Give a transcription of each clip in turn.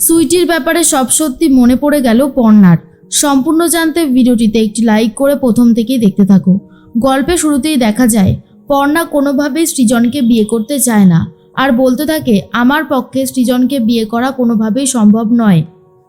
সুইটির ব্যাপারে সব সত্যি মনে পড়ে গেল পর্ণার সম্পূর্ণ জানতে ভিডিওটিতে একটি লাইক করে প্রথম থেকেই দেখতে থাকো। গল্পে শুরুতেই দেখা যায় পর্ণা কোনোভাবেই সৃজনকে বিয়ে করতে চায় না। আর বলতে থাকে, আমার পক্ষে সৃজনকে বিয়ে করা কোনোভাবেই সম্ভব নয়।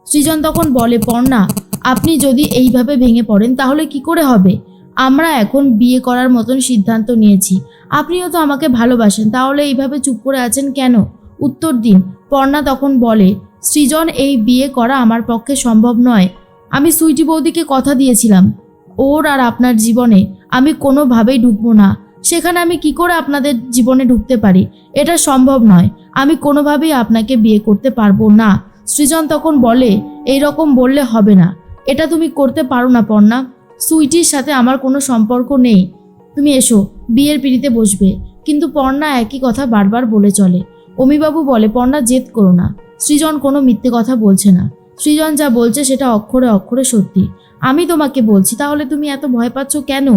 সৃজন তখন বলে পর্ণা আপনি যদি এইভাবে ভেঙে পড়েন তাহলে কি করে হবে? আমরা এখন বিয়ে করার মতন সিদ্ধান্ত নিয়েছি। আপনিও তো আমাকে ভালোবাসেন, তাহলে এইভাবে চুপ করে আছেন কেন? উত্তর দিন পর্ণা তখন বলে সৃজন, এই বিয়ে করা আমার পক্ষে সম্ভব নয়। আমি সুইটি বৌদিকে কথা দিয়েছিলাম, ওর আর আপনার জীবনে। আমি কোনোভাবেই ঢুকবো না। সেখানে আমি কি করে আপনাদের জীবনে ঢুকতে পারি? এটা সম্ভব নয়। আমি কোনোভাবেই আপনাকে বিয়ে করতে পারব না। সৃজন তখন বলে এই রকম বললে হবে না। এটা তুমি করতে পারো না পর্ণা সুইটির সাথে আমার কোনো সম্পর্ক নেই। তুমি এসো, বিয়ের পিড়িতে বসবে। কিন্তু পর্ণা একই কথা বারবার বলে চলে। অমিবাবু বলে পর্ণা জেদ করো না। সৃজন কোনো মিথ্যে কথা বলছে না। সৃজন যা বলছে সেটা অক্ষরে অক্ষরে সত্যি। আমি তোমাকে বলছি, তাহলে তুমি এত ভয় পাচ্ছ কেন?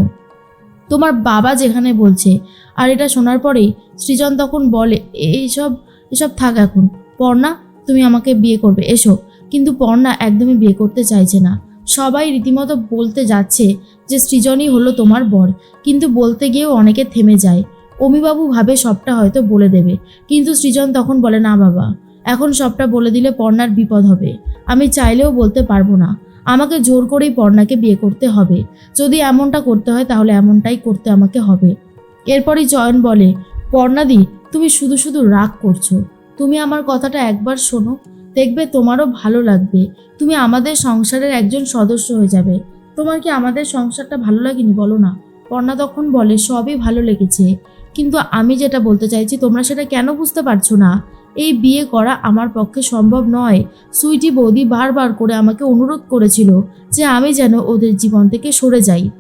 তোমার বাবা যেখানে বলছে, আর এটা শোনার পরেই সৃজন তখন বলে, এইসব, এসব থাক এখন। পর্ণা, তুমি আমাকে বিয়ে করবে, এসো। কিন্তু পর্ণা একদমই বিয়ে করতে চাইছে না। সবাই রীতিমতো বলতে যাচ্ছে যে সৃজনই হলো তোমার বর। কিন্তু বলতে গিয়েও অনেকে থেমে যায়। অমিবাবু ভাবে সবটা হয়তো বলে দেবে। কিন্তু সৃজন তখন বলে, না বাবা। এখন সবটা বলে দিলে পর্ণার বিপদ হবে। আমি চাইলেও বলতে পারব না। আমাকে জোর করেই পর্ণাকে বিয়ে করতে হবে। যদি এমনটা করতে হয় তাহলে এমনটাই করতে আমাকে হবে। এরপরই জয়ন বলে, পর্ণাদি, তুমি শুধু শুধু রাগ করছ। তুমি আমার কথাটা একবার শোনো। দেখবে তোমারও ভালো লাগবে। তুমি আমাদের সংসারের একজন সদস্য হয়ে যাবে। তোমার কি আমাদের সংসারটা ভালো লাগেনি বলো না? পর্ণা তখন বলে, সবই ভালো লেগেছে। কিন্তু আমি যেটা বলতে চাইছি তোমরা সেটা কেন বুঝতে পারছ না? এই বিয়ে করা আমার পক্ষে সম্ভব নয়। সুইটি বৌদি বারবার করে আমাকে অনুরোধ করেছিল যে আমি যেন ওদের জীবন থেকে সরে যাই।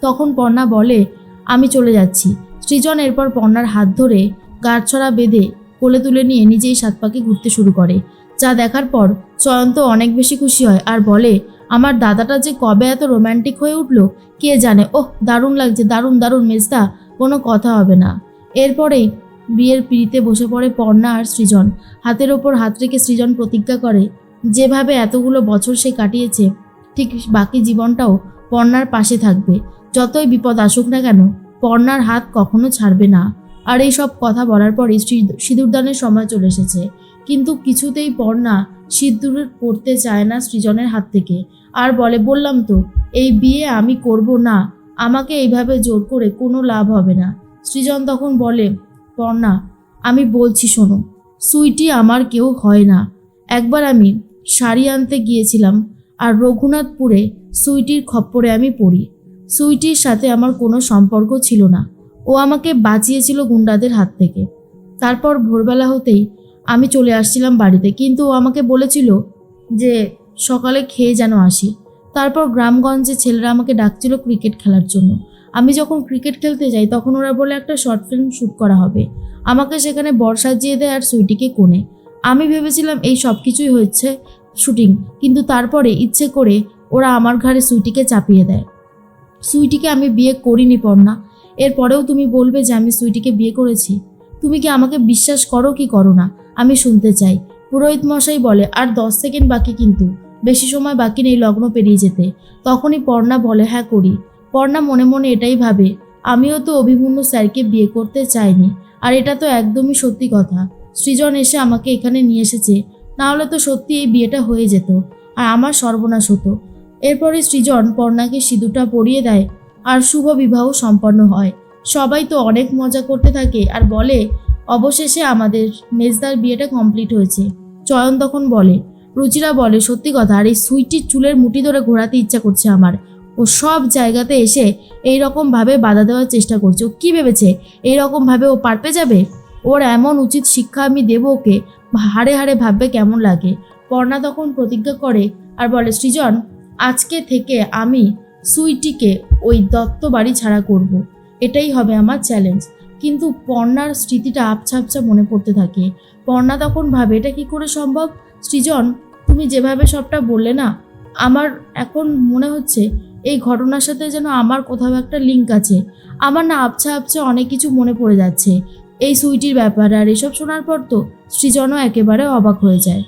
তখন পর্ণা বলে, আমি চলে যাচ্ছি। সৃজন এরপর পর্ণার হাত ধরে গাঁটছড়া বেঁধে কোলে তুলে নিয়ে নিজেই সাত পাকে ঘুরতে শুরু করে। যা দেখার পর চয়ন্ত অনেক বেশি খুশি হয় আর বলে, আমার দাদাটা যে কবে এত রোম্যান্টিক হয়ে উঠল, কে জানে? ওহ, দারুণ লাগছে, দারুণ দারুণ, মেজদা, কোনো কথা হবে না। এরপরেই বিয়ের পিড়িতে বসে পড়ে পর্ণা আর সৃজন। হাতের ওপর হাত রেখে সৃজন প্রতিজ্ঞা করে, যেভাবে এতগুলো বছর সে কাটিয়েছে, ঠিক বাকি জীবনটাও পর্ণার পাশে থাকবে। যতই বিপদ আসুক না কেন, পর্ণার হাত কখনো ছাড়বে না। আর এই সব কথা বলার সিঁদুর- সিঁদুরদানের সময় চলে এসেছে। কিন্তু কিছুতেই পর্ণা সিঁদুর পড়তে চায় না সৃজনের হাত থেকে। আর বলে, বললাম তো, এই বিয়ে আমি করব না। আমাকে এইভাবে জোর করে কোনো লাভ হবে না। সৃজন তখন বলে পর্ণা আমি বলছি শোনো, সুইটি আমার কেউ হয় না। একবার আমি শাড়ি আনতে গিয়েছিলাম আর রঘুনাথপুরে সুইটির খপ্পরে আমি পড়ি। সুইটির সাথে আমার কোনো সম্পর্ক ছিল না। ও আমাকে বাঁচিয়েছিল গুন্ডাদের হাত থেকে। তারপর ভোরবেলা হতেই আমি চলে আসছিলাম বাড়িতে, কিন্তু ও আমাকে বলেছিল যে সকালে খেয়ে যেন আসি। তারপর গ্রামগঞ্জে ছেলেরা আমাকে ডাকছিল ক্রিকেট খেলার জন্য। আমি যখন ক্রিকেট খেলতে যাই, তখন ওরা বলে একটা শর্ট ফিল্ম শ্যুট করা হবে। আমাকে সেখানে বর সাজিয়ে দেয় আর সুইটিকে কোণে। আমি ভেবেছিলাম এই সব কিছুই হচ্ছে শুটিং কিন্তু তারপরে ইচ্ছে করে ওরা আমার ঘাড়ে সুইটিকে চাপিয়ে দেয়। সুইটিকে আমি বিয়ে করিনি, পর্ণা। এরপরেও তুমি বলবে যে আমি সুইটিকে বিয়ে করেছি। তুমি কি আমাকে বিশ্বাস করো কি করো না? আমি শুনতে চাই। পুরোহিত মশাই বলে, আর দশ সেকেন্ড বাকি কিন্তু। বেশি সময় বাকি নেই লগ্ন পেরিয়ে যেতে। তখনই পর্ণা বলে হ্যাঁ করি। পর্ণা মনে মনে এটাই ভাবে, আমিও তো অভিমন্যু স্যারকে বিয়ে করতে চাইনি, আর এটা তো একদমই সত্যি কথা। সৃজন এসে আমাকে এখানে নিয়ে এসেছে নাহলে তো সত্যি এই বিয়েটা হয়ে যেত, আর আমার সর্বনাশ হতো। এরপরে সৃজন পর্ণাকে সিঁদুরটা পরিয়ে দেয়, আর শুভ বিবাহ সম্পন্ন হয়। সবাই তো অনেক মজা করতে থাকে, আর বলে, অবশেষে আমাদের মেজদার বিয়েটা কমপ্লিট হয়েছে। চয়ন তখন বলে, রুচিরা বলে, সত্যি কথা, আর এই সুইটির চুলের মুঠি ধরে ঘোরাতে ইচ্ছা করছে আমার ও সব জায়গাতে এসে এই রকম ভাবে বাধা দেওয়ার চেষ্টা করছে। ও কি ভেবেছে? এই রকম ভাবে ও পার পেয়ে যাবে? ওর এমন উচিত শিক্ষা আমি দেবো ওকে। হাড়ে হাড়ে ভাববে কেমন লাগে। পর্ণা তখন প্রতিজ্ঞা করে আর বলে, সৃজন, আজকে থেকে আমি সুইটিকে ওই দত্ত বাড়ি ছাড়া করব। এটাই হবে আমার চ্যালেঞ্জ কিন্তু পর্ণার স্মৃতিটা আবছা আবছা মনে পড়তে থাকে। পর্ণা তখন ভাবে, এটা কি করে সম্ভব? সৃজন, তুমি যেভাবে সবটা বললে না, আমার এখন মনে হচ্ছে এই ঘটনার সাথে যেন আমার কোথাও একটা লিঙ্ক আছে। আমার না আবছা আবছা অনেক কিছু মনে পড়ে যাচ্ছে। এই সুইটির ব্যাপার আর এসব শোনার পর তো সৃজনও একেবারে অবাক হয়ে যায়।